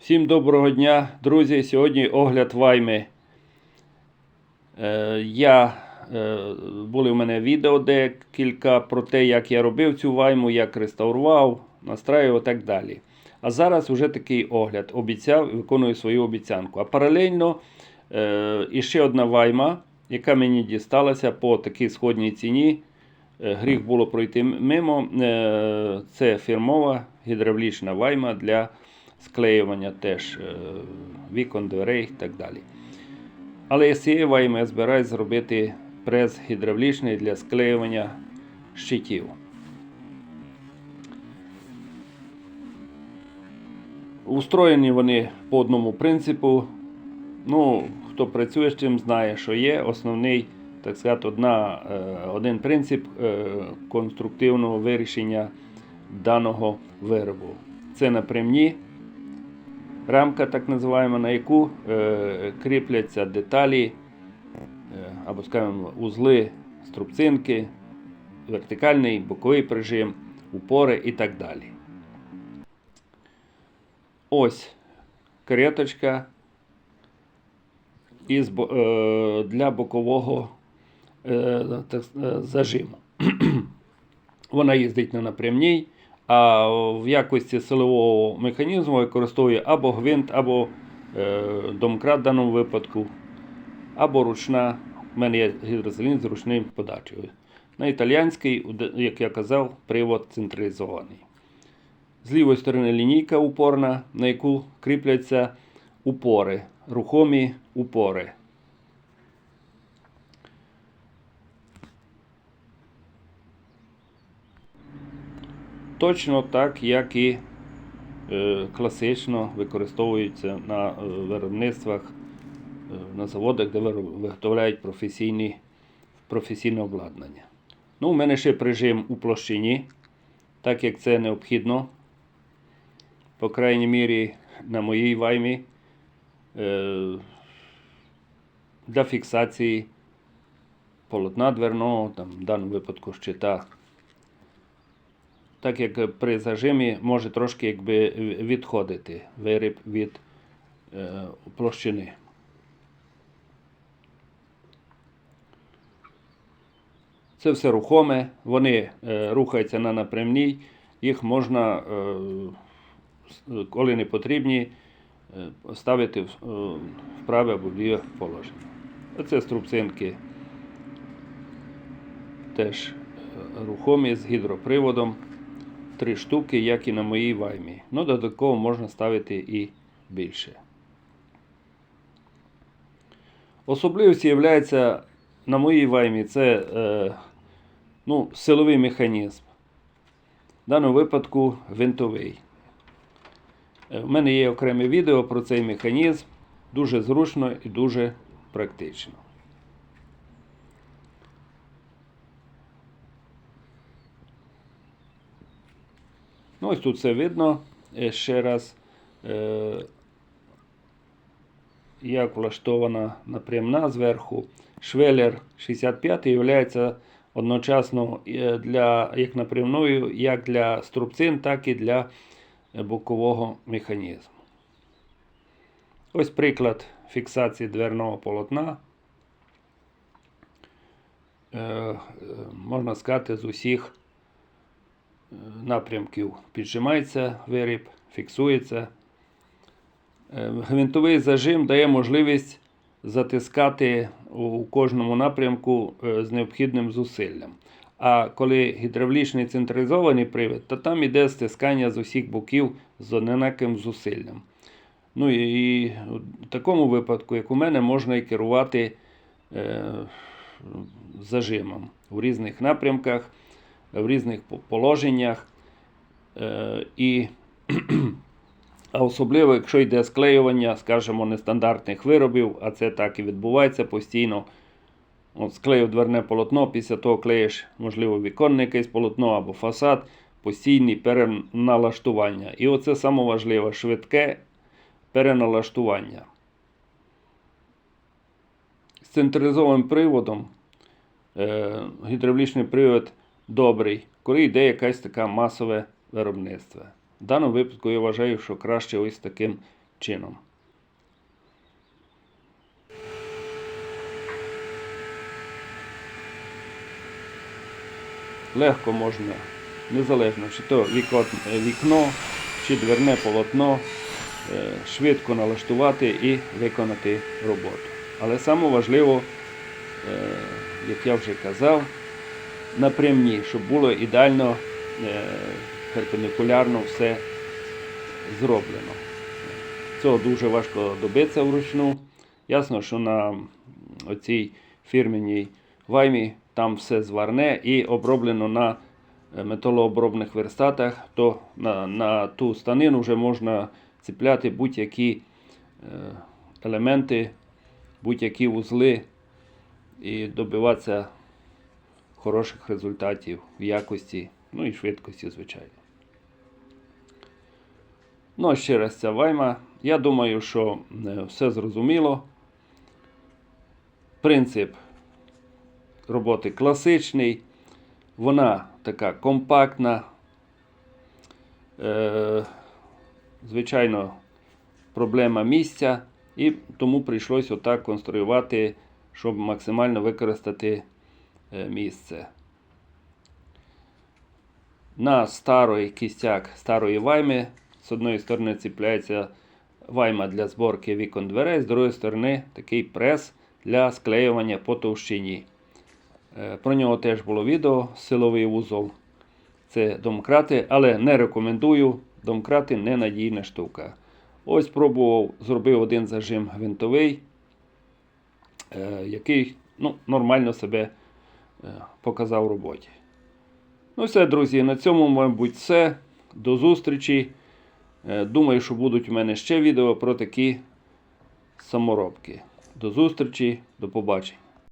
Всім доброго дня, друзі. Сьогодні огляд вайми. Е, я, е, були в мене відео декілька про те, як я робив цю вайму, як реставрував, настраював і так далі. А зараз вже такий огляд. Обіцяв виконую свою обіцянку. А паралельно е, іще одна вайма, яка мені дісталася по такій сходній ціні. Гріх було пройти мимо. Це фірмова гідравлічна вайма для склеювання теж е, вікон, дверей і так далі. Але з цієї вайми я збираюсь зробити прес гідравлічний для склеювання щитів. Устроєні вони по одному принципу. Ну, хто працює з чим, знає, що є основний, так сказати, одна, е, один принцип е, конструктивного вирішення даного виробу. Це напрямні рамка, так називаємо, на яку е, кріпляться деталі е, або, скажімо, узли, струбцинки, вертикальний, боковий прижим, упори і так далі. Ось кареточка із, е, для бокового зажиму. Вона їздить на напрямній, а в якості силового механізму використовує або гвинт, або е, домкрат в даному випадку, або ручна. У мене є гідрозелін з ручним подачею. На італіянський, як я казав, привод централізований. З лівої сторони лінійка упорна, на яку кріпляться упори, рухомі упори. Точно так, як і е, класично використовуються на е, виробництвах, е, на заводах, де виготовляють професійні, професійне обладнання. Ну, у мене ще прижим у площині, так як це необхідно по крайній мірі на моїй ваймі для фіксації полотна дверного, там, в даному випадку щита. Так як при зажимі може трошки якби відходити виріб від е, площини. Це все рухоме, вони е, рухаються на напрямній, їх можна е, коли не потрібні, е, ставити в е, в праве або в ліве положення. Оце струбцинки теж е, рухомі з гідроприводом. Три штуки, як і на моїй ваймі. Ну, додатково можна ставити і більше. Особливістю є на моїй ваймі це е, ну, силовий механізм. В даному випадку винтовий. Е, В мене є окреме відео про цей механізм. Дуже зручно і дуже практично. Ну, ось тут все видно. Е, Ще раз, е, як влаштована напрямна зверху. Швелер 65 є одночасно е, для, як напрямною, як для струбцин, так і для бокового механізму. Ось приклад фіксації дверного полотна. Можна сказати, з усіх напрямків піджимається виріб, фіксується. Е, Гвинтовий зажим дає можливість затискати у кожному напрямку е, з необхідним зусиллям. А коли гідравлічний централізований привід, то там іде стискання з усіх боків з однаким зусиллям. Ну і, в такому випадку, як у мене, можна і керувати е, зажимом в різних напрямках, в різних положеннях. Е, і, а особливо, якщо йде склеювання, скажімо, нестандартних виробів, а це так і відбувається постійно. От склеїв дверне полотно, після того клеїш, можливо, віконне якесь полотно або фасад, постійні переналаштування. І оце саме швидке переналаштування. З централізованим приводом е, гідравлічний привод добрий, коли йде якесь таке масове виробництво. В даному випадку я вважаю, що краще ось таким чином. Легко можна, незалежно, чи то вікно, вікно чи дверне полотно, е, швидко налаштувати і виконати роботу. Але саме важливо, е, як я вже казав, напрямні, щоб було ідеально е, перпендикулярно все зроблено. Цього дуже важко добитися вручну. Ясно, що на оцій фірменній ваймі там все зварне і оброблено на е, металообробних верстатах, то на, на ту станину вже можна цепляти будь-які е, елементи, будь-які вузли і добиватися хороших результатів в якості, ну і швидкості, звичайно. Ну, а ще раз ця вайма. Я думаю, що е, все зрозуміло. Принцип роботи класичний. Вона така компактна. Е, звичайно, проблема місця. І тому прийшлось отак конструювати, щоб максимально використати місце. На старий кістяк старої вайми з одної сторони ціпляється вайма для зборки вікон дверей, з другої сторони такий прес для склеювання по товщині. Е, Про нього теж було відео, силовий вузол. Це домкрати, але не рекомендую. Домкрати ненадійна штука. Ось пробував, зробив один зажим гвинтовий, е, який ну, нормально себе е, показав роботі. Ну все, друзі, на цьому, мабуть, все. До зустрічі. Е, Думаю, що будуть у мене ще відео про такі саморобки. До зустрічі, до побачення.